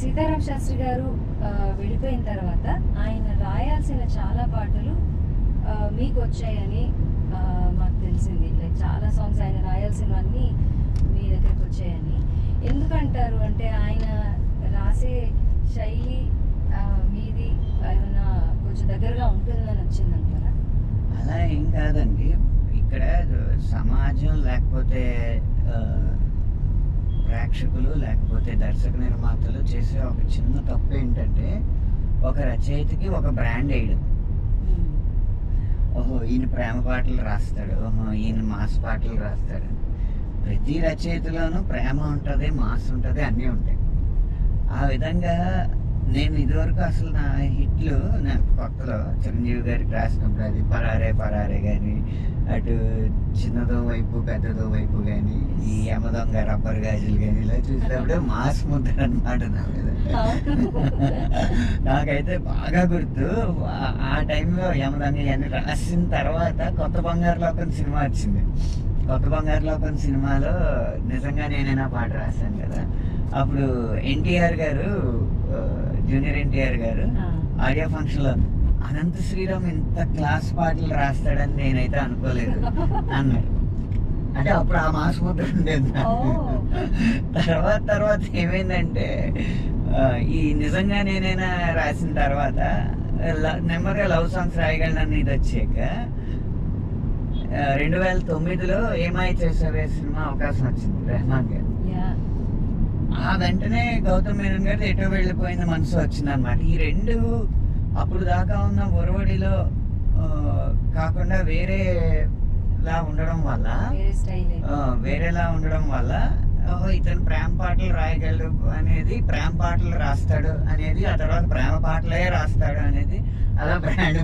సీతారాం శాస్త్రి గారు వెళ్ళిపోయిన తర్వాత ఆయన రాయాల్సిన చాలా పాటలు మీకు వచ్చాయని మాకు తెలిసింది. లైక్ చాలా సాంగ్స్ ఆయన రాయాల్సినవన్నీ మీ దగ్గరికి వచ్చాయని. ఎందుకంటారు అంటే ఆయన రాసే శైలి మీది ఏమైనా కొంచెం దగ్గరగా ఉంటుందని వచ్చిందంటారా? అలా ఏం కాదండి. ఇక్కడ సమాజం లేకపోతే ప్రేక్షకులు లేకపోతే దర్శక నిర్మాతలు చేసే ఒక చిన్న తప్పు ఏంటంటే ఒక రచయితకి ఒక బ్రాండ్ వేయడం. ఓహో ఈయన ప్రేమ పాటలు రాస్తాడు. ఓహో ఈయన మాస్ పాటలు రాస్తాడు. ప్రతి రచయితలోనూ ప్రేమ ఉంటుంది మాస్ ఉంటుంది అన్నీ ఉంటాయి. ఆ విధంగా నేను ఇదివరకు అసలు నా హిట్లు నాకు కొత్తలో చిరంజీవి గారికి రాసినప్పుడు అది పరారే పరారే కానీ అటు చిన్నదో వైపు పెద్దదో వైపు ఈ యమదొంగ రబ్బర్ గాజులు కానీ ఇలా చూసినప్పుడు మాస్ ముద్ర అనమాట నా మీద. నాకైతే బాగా గుర్తు. ఆ- టైంలో యమదొంగ ఇవన్నీ రాసిన తర్వాత కొత్త బంగారు లోకం సినిమా వచ్చింది. కొత్త బంగారు లోకం సినిమాలో నిజంగా నేనైనా పాట రాశాను కదా. అప్పుడు ఎన్టీఆర్ గారు జూనియర్ ఎన్టీఆర్ గారు. ఆడియో ఫంక్షన్లో అనంత శ్రీరామ్ ఇంత క్లాస్ పాటలు రాస్తాడని నేనైతే అనుకోలేదు. అన్నాడు అంటే అప్పుడు ఆ మాస్ ముద్ర ఉండేది. తర్వాత తర్వాత ఏమైందంటే ఈ నిజంగా నేనైనా రాసిన తర్వాత నెమ్మదిగా లవ్ సాంగ్స్ రాయగలను ఇది వచ్చాక రెండు వేల తొమ్మిదిలో ఏమై చేసావే సినిమా అవకాశం వచ్చింది రెహమాన్ గారు. ఆ వెంటనే గౌతమ్ మేనన్ గారి ఎటో వెళ్ళిపోయిన మనసు వచ్చింది అనమాట ఈ రెండు అప్పుడు దాకా ఉన్న ఒరవడిలో కాకుండా వేరే లా ఉండడం వల్ల వేరేలా ఉండడం వల్ల ఓహో ఇతను ప్రేమ పాటలు రాయగలడు అనేది ప్రేమ పాటలు రాస్తాడు అనేది ఆ తర్వాత ప్రేమ పాటలే రాస్తాడు అనేది అలా బ్రాండ్